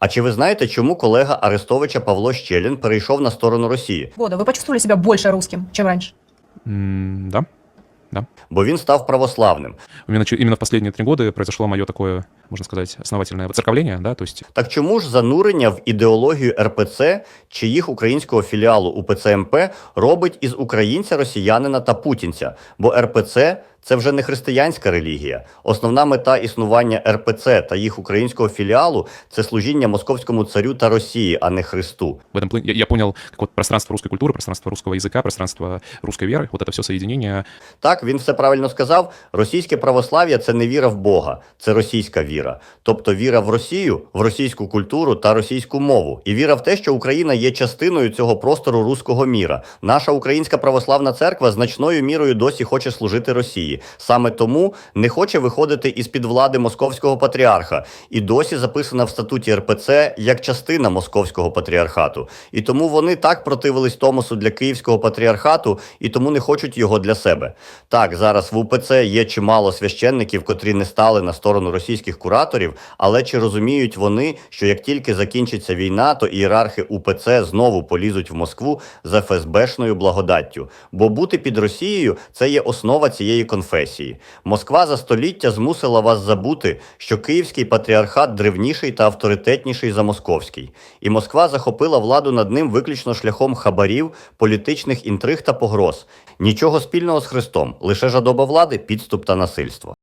А чи ви знаєте, чому колега Арестовича Павло Щелін перейшов на сторону Росії? года вы почувствовали себя больше русским, чем раньше? М, Да. Да. Бо він став православним. Именно, че- именно в последние три года произошло мое такое, можно сказать, основательное воцерковление, да, то есть Так чому ж занурення в ідеологію РПЦ чи їх українського філіалу УПЦ МП робить із українця росіянина та путінця? Бо РПЦ це вже не християнська релігія. Основна мета існування РПЦ та їх українського філіалу це служіння московському царю та Росії, а не Христу. в этом плане я, я понял, как вот пространство русской культуры, пространство русского языка, пространство русской веры, вот это все соединение, Так, він все правильно сказав. Російське православ'я це не віра в Бога, це російська віра. Тобто віра в Росію, в російську культуру та російську мову. І віра в те, що Україна є частиною цього простору руського міра. Наша українська православна церква значною мірою досі хоче служити Росії. Саме тому не хоче виходити із під влади московського патріарха і досі записана в статуті РПЦ як частина московського патріархату. І тому вони так противились Томосу для київського патріархату, і тому не хочуть його для себе. Так, зараз в УПЦ є чимало священників, котрі не стали на сторону російських кураторів, але чи розуміють вони, що як тільки закінчиться війна, то ієрархи УПЦ знову полізуть в Москву з ФСБшною благодаттю? Бо бути під Росією це є основа цієї конфесії. Москва за століття змусила вас забути, що київський патріархат древніший та авторитетніший за московський, і Москва захопила владу над ним виключно шляхом хабарів, політичних інтриг та погроз. Нічого спільного з Христом, лише жадоба влади, підступ та насильство.